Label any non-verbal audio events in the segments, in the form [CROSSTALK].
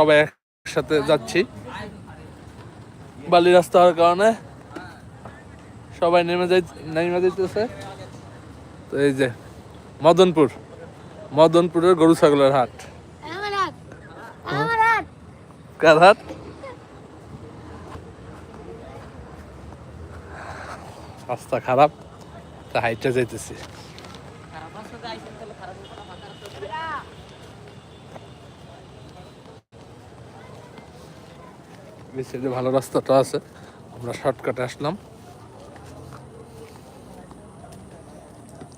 সবাই একসাথে যাচ্ছি। বালি রাস্তা হওয়ার কারণে সবাই নেমে যাই নেমে যাইতেছে। তো এই যে মদনপুর। মদনপুরের গরু ছাগলের হাট। কার হাট? রাস্তা খারাপ তা হাইটটা যাইতেছি। এই সাইডে ভালো রাস্তাটা আছে আমরা শর্টকাটে আসলাম।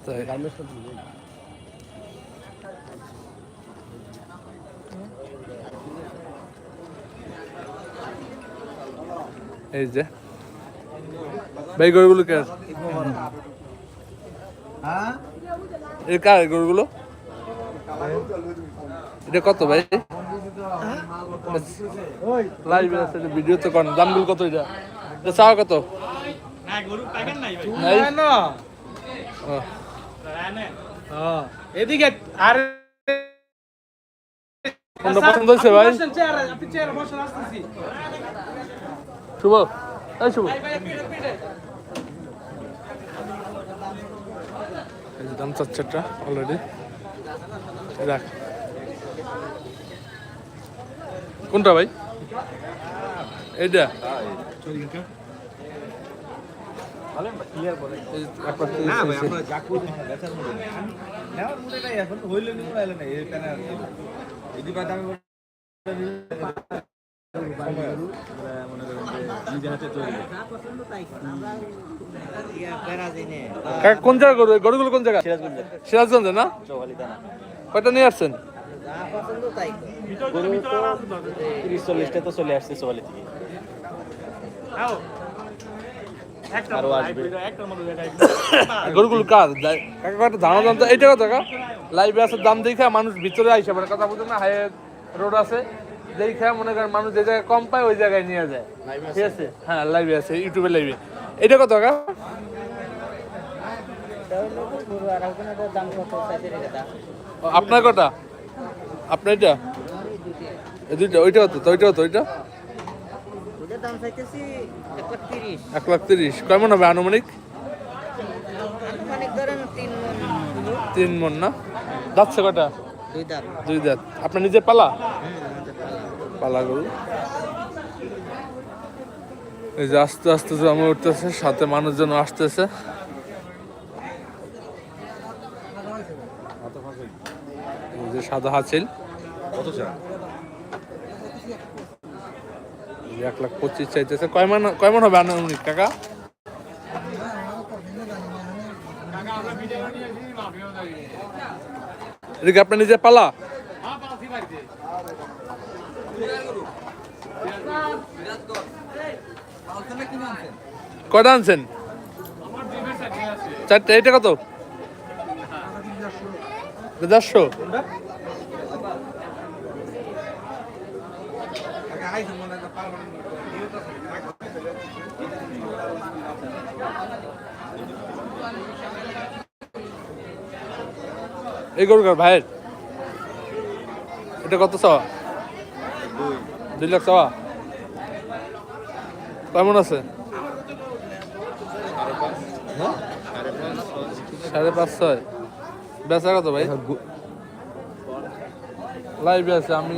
তাই এই যে। ভাই গরুগুলো কে এর কার এই গরুগুলো? এটা কত ভাই? লাইভ আছে ভিডিও তো করেন দামগুলো কত এটা? এটা চাওয়া কত? ও, এদিকে আর কোনটা পছন্দ হয়েছে ভাই? শুভ। এই শুভ। দাম চাচ্ছে অলরেডি রাখ। কোনটা ভাই? এইটা। কোন জায়গা গরু গরুগুলো কোন জায়গা? সিরাজগঞ্জে। না? কয়টা নিয়ে আসছেন? তিরিশ চল্লিশটা তো চলে আসছে সোয়ালি থেকে। আরও আসবে। [COUGHS] গরুগুলো কার? কাকা কয়টা দাম এইটা কথা লাইভে আছে দাম দেখে মানুষ ভিতরে আইসে মানে কথা বলতে না হাই রোড আছে দেখে মনে করেন মানুষ যে জায়গায় কম পায় ওই জায়গায় নিয়ে যায়। ঠিক আছে। হ্যাঁ লাইভে আছে ইউটিউবে লাইভে এটা কত ও, আপনার কটা? আপনার এটা? দুইটা ওইটা কত তো ওইটা কত ওইটা? এক লাখ তিরিশ কেমন হবে আনুমানিক? তিন মন। না? যাচ্ছে কটা দুই দাঁত। আপনার নিজে পালা? পালা। গরু। এই যে আস্তে আস্তে জমে উঠতেছে সাথে মানুষজন আসতেছে। যে সাদা হাসিল। কত চা এই যে এক লাখ পঁচিশ চাইতেছে। কয় মান কয় মান হবে আনুমানিক, কাকা? এদিকে আপনার নিজে পালা? কয়টা আনছেন? চারটে এটা কত? দেড়শো। এই গরু কার ভাইয়ের? এটা কত চাওয়া? দুই লাখ চাওয়া? কেমন আছে? সাড়ে পাঁচ ছয়। বেচা কত ভাই? লাইভে আছে আমি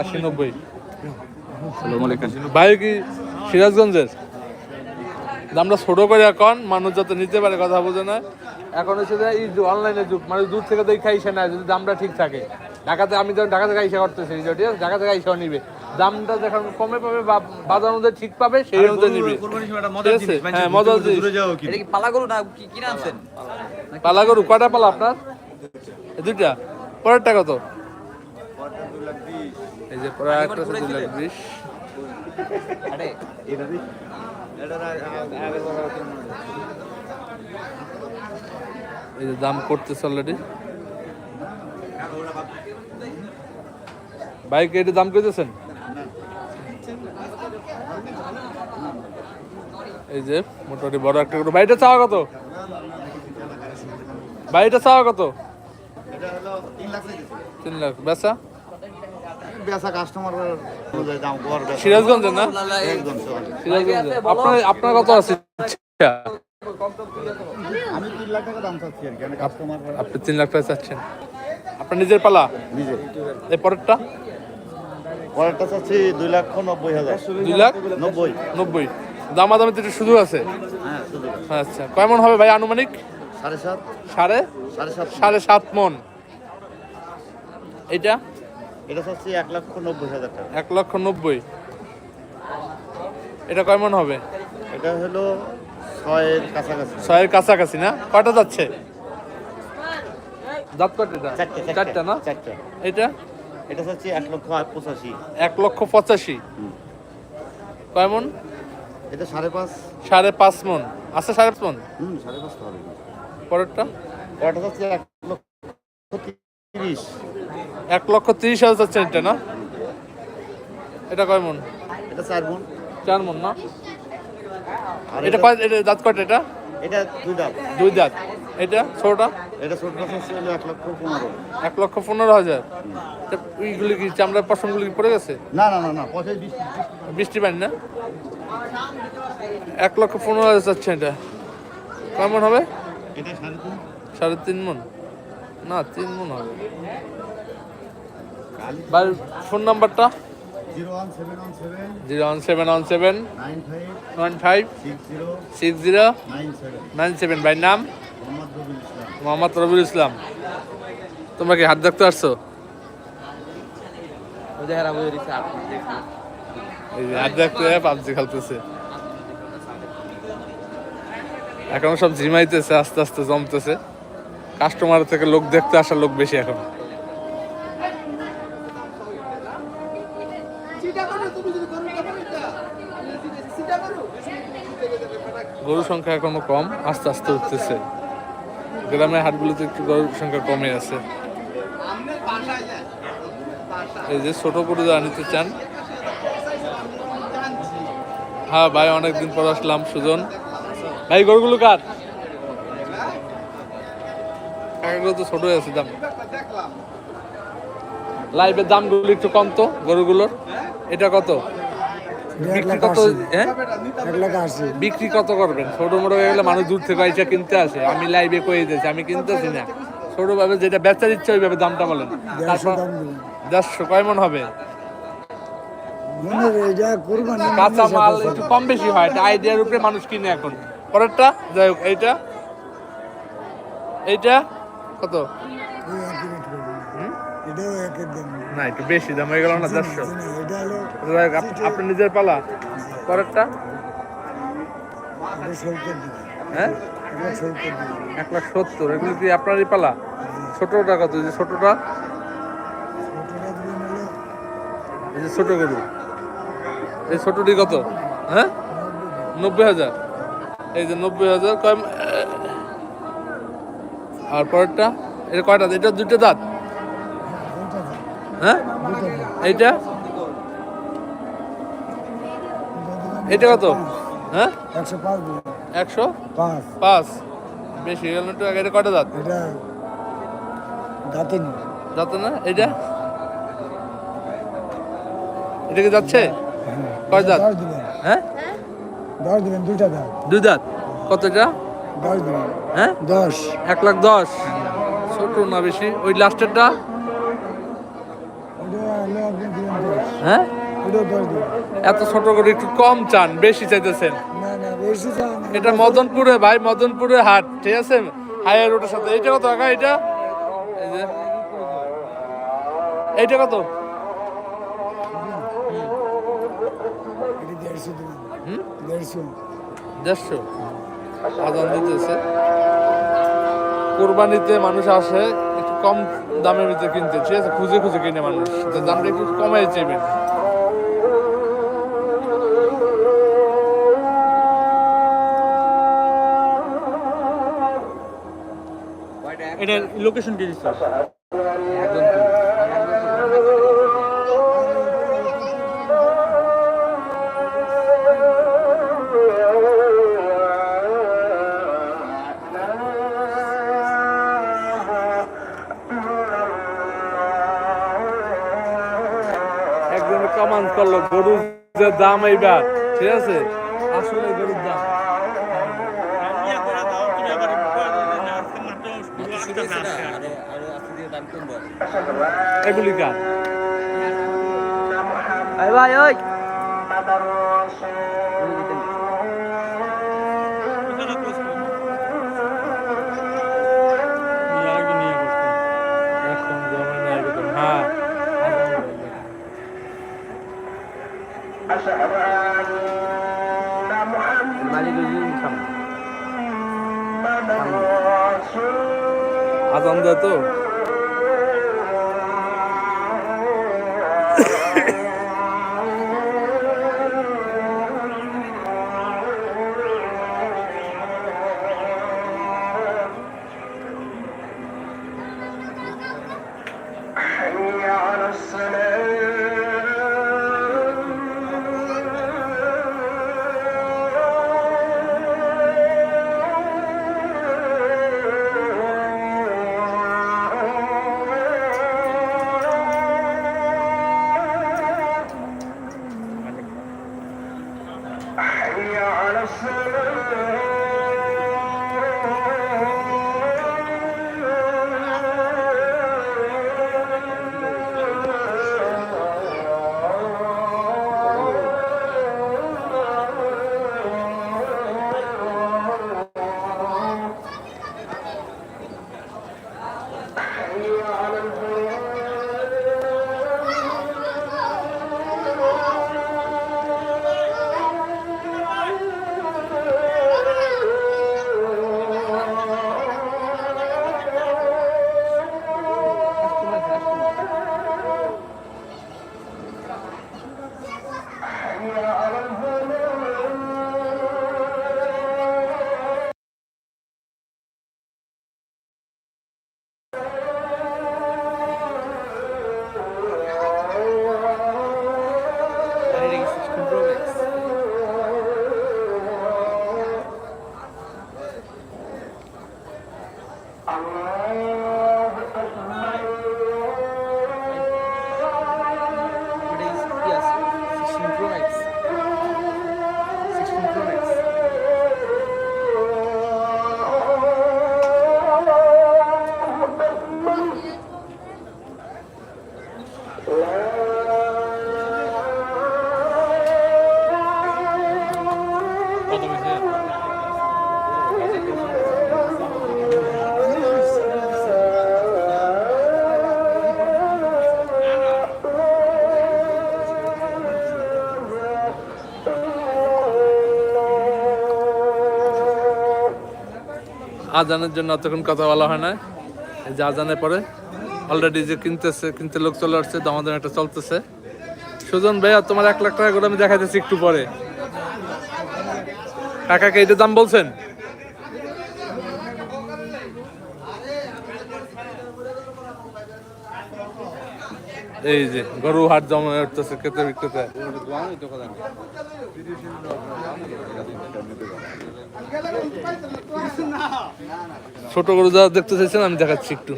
আশি নব্বই। ভাই কি সিরাজগঞ্জের? দামটা ছোট করে এখন মানুষ যাতে নিতে পারে কথা বোঝে না। এখন হচ্ছে যে এই অনলাইনে যুগ মানে দূর থেকে দেখে আইসে না যদি দামটা ঠিক থাকে। ঢাকাতে আমি যখন ঢাকা থেকে আইসা করতেছি এই ঠিক আছে ঢাকা থেকে আইসাও নিবে। দামটা যখন কমে পাবে বা বাজার অনুযায়ী ঠিক পাবে সেই অনুযায়ী নিবে। ঠিক আছে? জিনিস হ্যাঁ মজার জিনিস দূরে যাও কি? এটা কি পালা গরু না কি কিনে আনছেন? পালা গরু কয়টা পালা আপনার? দুইটা। পরেরটা কত? এই যে পরে একটা দুই লাখ বিশ। এই যে দাম করতেছে অলরেডি বাইক এটি দাম করতেছেন এই যে মোটামুটি বড় একটা গরু। বাইটা চাওয়া কত? বাড়িটা চাওয়া কত? তিন লাখ। বেচা? বেচা কাস্টমার দাম কর বেচা। না? আপনার আপনার কত আছে? আমি তিন লাখ টাকা দাম চাচ্ছি আর কি কাস্টমার আপনি তিন লাখ টাকা চাচ্ছেন। আপনার নিজের পালা? নিজে এই পরেরটা? পরেরটা চাচ্ছি দুই লাখ নব্বই হাজার। দুই লাখ? নব্বই। নব্বই। দামাদামি তো একটু শুধু আছে? হ্যাঁ আচ্ছা কেমন হবে ভাই আনুমানিক? সাড়ে সাত। সাড়ে? সাড়ে সাত সাড়ে সাত মন। এটা এটা চাচ্ছি এক লক্ষ নব্বই হাজার টাকা। এক লক্ষ নব্বই। এটা কয় মন হবে? এটা হলো ছয়ের কাছাকাছি। ছয়ের কাছাকাছি না? কয়টা যাচ্ছে? দাঁত এটা? চারটে। না? এটা এটা চাচ্ছি এক লক্ষ পঁচাশি। এক লক্ষ পঁচাশি। কয় এটা সাড়ে পাঁচ। সাড়ে পাঁচ মন। আছে সাড়ে পাঁচ মন? হুম সাড়ে পাঁচ হবে। পরেরটা? পরেরটা চাচ্ছি এক লক্ষ তিরিশ। এক লক্ষ তিরিশ হাজার যাচ্ছে এটা না? এটা কয় মন? এটা চার গুণ চার মন না? এটা কয় এটা দাঁত কয়টা এটা? এটা দুই দাম দুই দাঁত। এটা ছোটটা এটা ছোট চাচ্ছি এক লক্ষ পনেরো। এক লক্ষ পনেরো হাজার। এইগুলি কি চামড়ার পশমগুলি কি পড়ে গেছে? না না না না বৃষ্টি পানি না? এক লক্ষ পনেরো হাজার যাচ্ছে এটা। কেমন হবে? এটা সাড়ে তিন। সাড়ে তিন মন। না তিন মন হবে। বাড়ির ফোন নাম্বারটা zero one seven one seven one five six zero nine seven nine seven ভাই নাম? মোহাম্মদ রবিউল ইসলাম। তোমরা কি হাত দেখতে আসছো এই হাত দেখতে পাবজি খেলতেছে। এখন সব ঝিমাইতেছে আস্তে আস্তে জমতেছে। কাস্টমার থেকে লোক দেখতে আসা লোক বেশি এখন। গরুর সংখ্যা এখনও কম, আস্তে আস্তে উঠতেছে। গ্রামের হাটগুলোতে একটু গরুর সংখ্যা কমে আছে। এই যে ছোট গরু যারা নিতে চান। হ্যাঁ ভাই, অনেকদিন পর আসলাম, সুজন। ভাই, গরুগুলো কার? তো ছোট আছে দাম। লাইভের দামগুলো একটু কম তো, গরুগুলোর। এটা কত? বিক্রি কত হ্যাঁ? বিক্রি কত করবেন? ছোট মোটো হয়ে গেলে মানুষ দূর থেকে আইসা কিনতে আসে। আমি লাইভে কয়ে দিয়েছি? আমি কিনতেছি না। ছোট ভাবে যেটা বেচার ইচ্ছা ওইভাবে দামটা বলেন। তারপর দেড়শো কয় মন হবে? কাঁচা মাল একটু কম বেশি হয়। এটা আইডিয়ার উপরে মানুষ কিনে এখন। পরেরটা যাই হোক এইটা। এইটা কত? না একটু বেশি দাম হয়ে গেল না দেড়শো? আপনার নিজের পালা। পরেরটা? হ্যাঁ? এক লাখ সত্তর এগুলো কি আপনারই পালা? ছোটটা কত? যে ছোটটা? এই যে ছোট গরু। এই ছোটটি কত? হ্যাঁ? নব্বই হাজার। এই যে নব্বই হাজার কয় আর পরেরটা? এটা কয়টা? এটা দুটো দাঁত? হ্যাঁ? এইটা? এটা কত হ্যাঁ? একশো পাঁচ একশো? পাঁচ। পাঁচ। বেশি গেল একটু আগে এটা কয়টা দাঁত? এটা দাঁতিন। দাঁত না? এটা এটা কি যাচ্ছে? কয় দাঁত? হ্যাঁ? দশ দিবেন দুইটা দাঁত। দুই দাঁত? কত এটা? দশ দিবেন হ্যাঁ? দশ। এক লাখ দশ। ছোট না বেশি? ওই লাস্টেরটা হ্যাঁ? এত ছোট করে একটু কম চান বেশি চাইতেছেন? এটা মদনপুরে ভাই মদনপুরে হাট ঠিক আছে? হায়ার রোডের সাথে। এটা কত টাকা এটা এইটা কত? দেড়শো। আদান দিতেছে। কোরবানিতে মানুষ আসে একটু কম দামের ভিতরে কিনতে ঠিক আছে? খুঁজে খুঁজে কিনে মানুষ। দামটা একটু কমাই চাইবেন। এটার লোকেশন কি দিচ্ছে। একজন কমান করল, গরুর যে দাম এইবার, ঠিক আছে? আসলে গরুর দাম। এগুলি গান। ভাই ওই। কত আজানের জন্য অতক্ষণ কথা বলা হয় না। এই যে আজানের পরে অলরেডি যে কিনতেছে, কিনতে লোক চলে আসছে, দামাদাম একটা চলতেছে। সুজন ভাইয়া, তোমার এক লাখ টাকা করে আমি দেখাইতেছি একটু পরে। কাকাকে এটা দাম বলছেন? এই যে, গরু হাট জমা উঠতেছে ক্ষেত্রে বিক্রেতা ছোট গরু যা দেখতে চাইছেন, আমি দেখাচ্ছি একটু।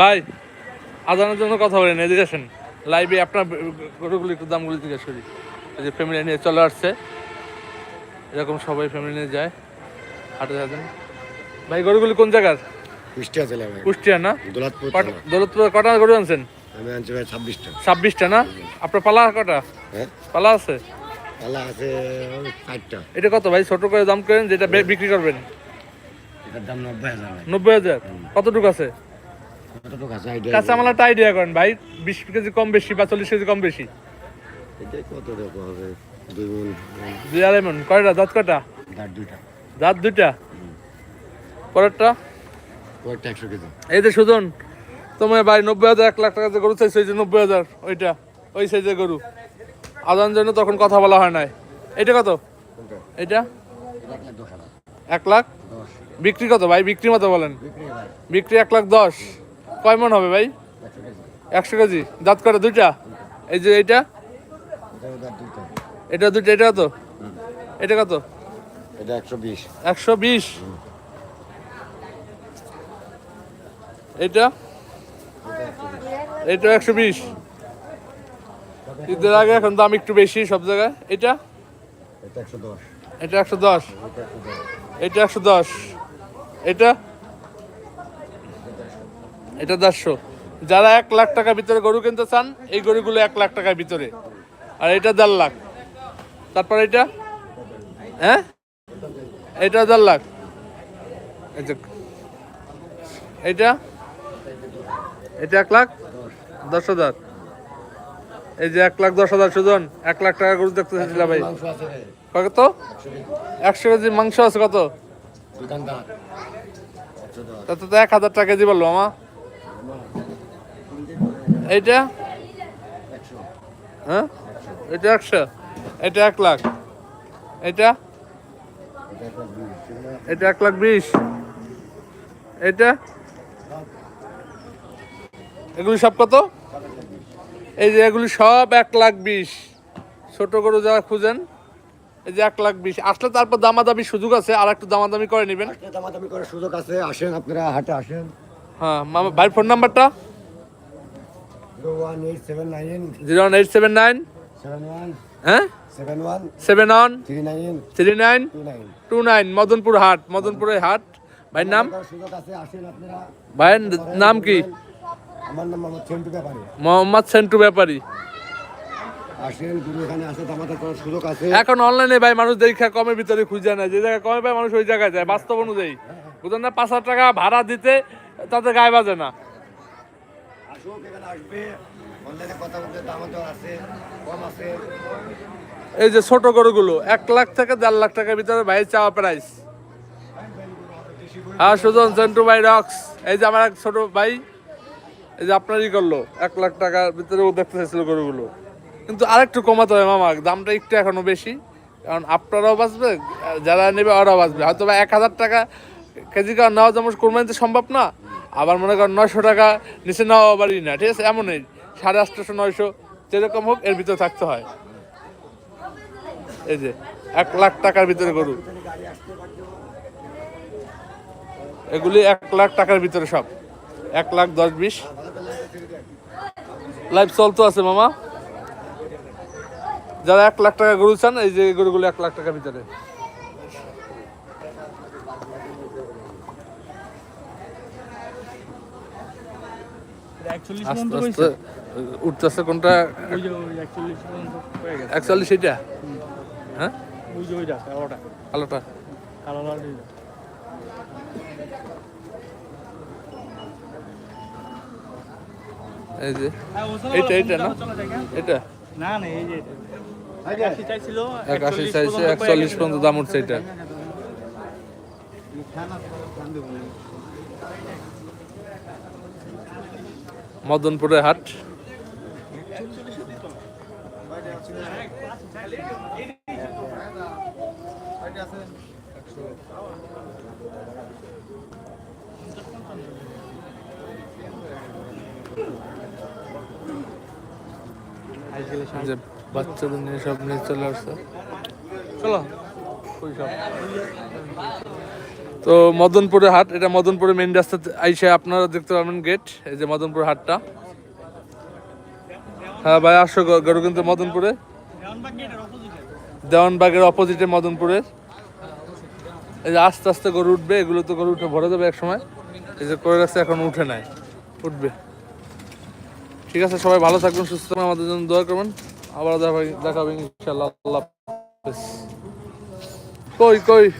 ভাই আজানের জন্য কথা বলেন এদিকে আসেন। লাইভে আপনার গরুগুলো একটু দামগুলো জিজ্ঞেস করি। এই যে ফ্যামিলি নিয়ে চলে আসছে। এরকম সবাই ফ্যামিলি নিয়ে যায়। হাটে যাবেন ভাই গরুগুলি কোন জায়গার? কুষ্টিয়া জেলা ভাই। কুষ্টিয়া না? দোলাতপুর কটা- কটা গরু আনছেন? আমি আনছি ভাই ছাব্বিশটা। ছাব্বিশটা না? আপনার পালা কটা? হ্যাঁ? পালা আছে? পালা আছে ওই এটা কত ভাই? ছোট করে দাম করেন যেটা বে- বিক্রি করবেন? এটার দাম নব্বই হাজার নব্বই হাজার? কতটুকু আছে? কাঁচা মালাটা আইডিয়া করেন ভাই। বিশ কেজি কম বেশি বা চল্লিশ কেজি কম বেশি। এটা দুই আড়াই মন। কয়টা? দাঁত কয়টা? দাঁড় দুইটা। পরেরটা? এই যে সুজন তোমার ভাই নব্বই হাজার এক লাখ টাকা যে গরু চাইছে ওই যে নব্বই হাজার ওইটা ওই সাইজের গরু। আদান জন্য তখন কথা বলা হয় নাই। এটা কত? এটা? এক লাখ বিক্রি কত ভাই? বিক্রি মতো বলেন। বিক্রি এক লাখ দশ। কয় মন হবে ভাই? একশো কেজি। দাঁত করে দুইটা? এই যে এইটা? এটা দুইটা এটা কত? এটা কত? এটা একশো বিশ। একশো বিশ। এটা এটা একশো বিশ। ঈদের আগে এখন দাম একটু বেশি সব জায়গায়। এটা এটা একশো দশ। এটা একশো দশ। এটা একশো দশ। এটা? এটা দেড়শো। যারা এক লাখ টাকার ভিতরে গরু কিনতে চান এই গরুগুলো এক লাখ টাকার ভিতরে। আর এটা দেড় লাখ। তারপর এটা? হ্যাঁ? এটা দেড় লাখ। এই যে এটা? এটা এক লাখ? দশ হাজার। এই যে এক লাখ দশ হাজার সুজন এক লাখ টাকা গরু দেখতে চাইছিলাম ভাই। কত? একশো কেজি মাংস আছে কত? তাতে তো এক হাজার টাকা কেজি বলল আমা এইটা হ্যাঁ? এটা একশো। এটা এক লাখ। এটা? এটা এক লাখ বিশ। এটা? এগুলি সব কত? এই যে এগুলি সব এক লাখ বিশ। ছোট গরু যারা খুঁজেন এই যে এক লাখ বিশ। আসলে তারপর দামাদামি সুযোগ আছে আর একটু দামাদামি করে নেবেন। দামাদামি করার সুযোগ আছে। আসেন আপনারা হাটে আসেন। হ্যাঁ মামা ভাইয়ের ফোন নাম্বারটা zero one eight seven nine হ্যাঁ seven one three nine two nine Madanpur হাট মদনপুরের হাট ভাইয়ের নাম ভাইয়ের নাম কি আমার নাম মোহাম্মদ সেন্টু ব্যাপারে মোহাম্মদ সেন্টু ব্যাপারী আসেন গুরু এখানে অনলাইনে ভাই মানুষ দেখা কমের ভিতরে খুঁজে নেয়। যে জায়গায় কমে পায় মানুষ ওই জায়গায় যায়। বাস্তব অনুযায়ী। বুঝলেন না? পাঁচ হাজার টাকা ভাড়া দিতে তাদের গায়ে বাজে না। এই যে ছোট গরুগুলো, এক লাখ থেকে দেড় লাখ টাকার ভিতরে ভাই চাওয়া প্রাইস হ্যাঁ সুজন সেন্টু ভাই, রক্স। এই যে আমার এক ছোট ভাই, এই যে আপনারই করল, এক লাখ টাকার ভিতরে ও দেখতে চাইছিল গরুগুলো। কিন্তু আরেকটু কমাতে হবে মামা, দামটা একটু এখনও বেশি। কারণ আপনারাও বাঁচবে, যারা নেবে ওরাও বাঁচবে। হয়তো বা এক হাজার টাকা কেজি কার নেওয়া যেমন কোরবানিতে সম্ভব না আবার মনে করেন নয়শো টাকা নিচে নেওয়া বাড়ি না, ঠিক আছে? এমনই। সাড়ে আটশোশো, নয়শো, যেরকম হোক, এর ভিতরে থাকতে হয়। এই যে, এক লাখ টাকার ভিতরে গরু। এগুলি এক লাখ টাকার ভিতরে সব। এক লাখ দশ বিশ। লাইভ চলতো আছে, মামা। যারা এক লাখ টাকা গরু চান, এই যে গরুগুলো এক লাখ টাকার ভিতরে। আস্তে আস্তে উঠতেছে কোনটা? একচল্লিশ এটা হ্যাঁ কালোটা। এই যে হ্যাঁ, ওজনে এইটা, এইটা না? এটা না না এই যে একাশি আশি 41 চাইছে একচল্লিশ পর্যন্ত দাম উঠছে এটা মদনপুরের হাট। বাচ্চাদের নিয়ে সব নিয়ে চলে আসছে। চলো ওই সব। তো মদনপুরে হাট, এটা মদনপুরে মেইন রাস্তা আইসে আপনারা দেখতে পারবেন গেট এই যে মদনপুর হাটটা। হ্যাঁ ভাই, আসো গরু কিন্তু মদনপুরে। দেওয়ানবাগের অপোজিটে মদনপুরের এই যে আস্তে আস্তে গরু উঠবে, এগুলো তো গরু উঠে ভরে দেবে এক সময় এই যে করে রাখছে, এখন উঠে নাই, উঠবে। ঠিক আছে, সবাই ভালো থাকবেন, সুস্থ থাকবেন, আমাদের জন্য দোয়া করবেন। আবার দেখা হবে- দেখা হবে ইনশাল্লাহ আল্লাহ। কই কই?